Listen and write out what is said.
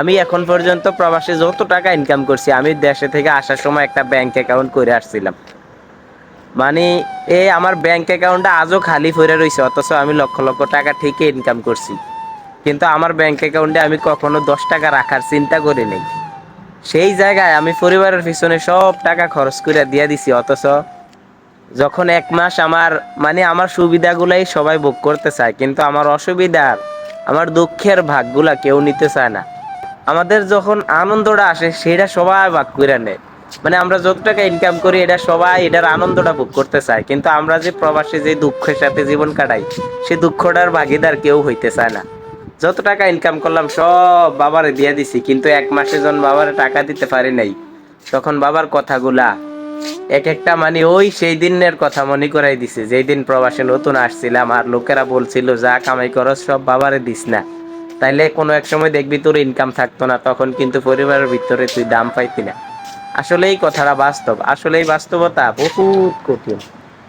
আমি এখন পর্যন্ত প্রবাসে যত টাকা ইনকাম করছি, আমি দেশে থেকে আসার সময় একটা ব্যাংক অ্যাকাউন্ট করে আসছিলাম। মানে এই আমার ব্যাংক অ্যাকাউন্টটা আজও খালি পড়ে রয়েছে অথচ আমি লক্ষ লক্ষ টাকা ঠিকই ইনকাম করছি। কিন্তু আমার ব্যাংক অ্যাকাউন্টে আমি কখনো দশ টাকা রাখার চিন্তা করি নাই। সেই জায়গায় আমি পরিবারের পিছনে সব টাকা খরচ করে দিয়ে দিছি, অথচ যখন এক মাস আমার মানে আমার সুবিধাগুলাই সবাই ভোগ করতে চায়, কিন্তু আমার অসুবিধার, আমার দুঃখের ভাগগুলা কেউ নিতে চায় না। আমাদের যখন আনন্দটা আসে, সেটা সবাই ভাগ করে নেয়। মানে আমরা যত টাকা ইনকাম করি, এটা সবাই এটার আনন্দটা ভোগ করতে চায়। কিন্তু আমরা যে প্রবাসী, যে দুঃখের সাথে জীবন কাটাই সেই দুঃখটার ভাগিদার কেউ হইতে চায় না। যত টাকা ইনকাম করলাম, সব বাবারে দিয়ে দিছি। কিন্তু এক মাসে যখন বাবারে টাকা দিতে পারি নাই, তখন বাবার কথাগুলা এক একটা মানে ওই সেই দিনের কথা মনে করাই দিছে। যেই দিন প্রবাসে নতুন আসছিলাম, আর লোকেরা বলছিল, যা কামাই করস সব বাবারে দিস না। তাইলে কোনো এক সময় দেখবি তোর ইনকাম থাকতো না, তখন কিন্তু পরিবারের ভিতরে তুই দাম পাইতি না। আসলে এই কথাটা বাস্তব আসলে এই বাস্তবতা বহুত কঠিন।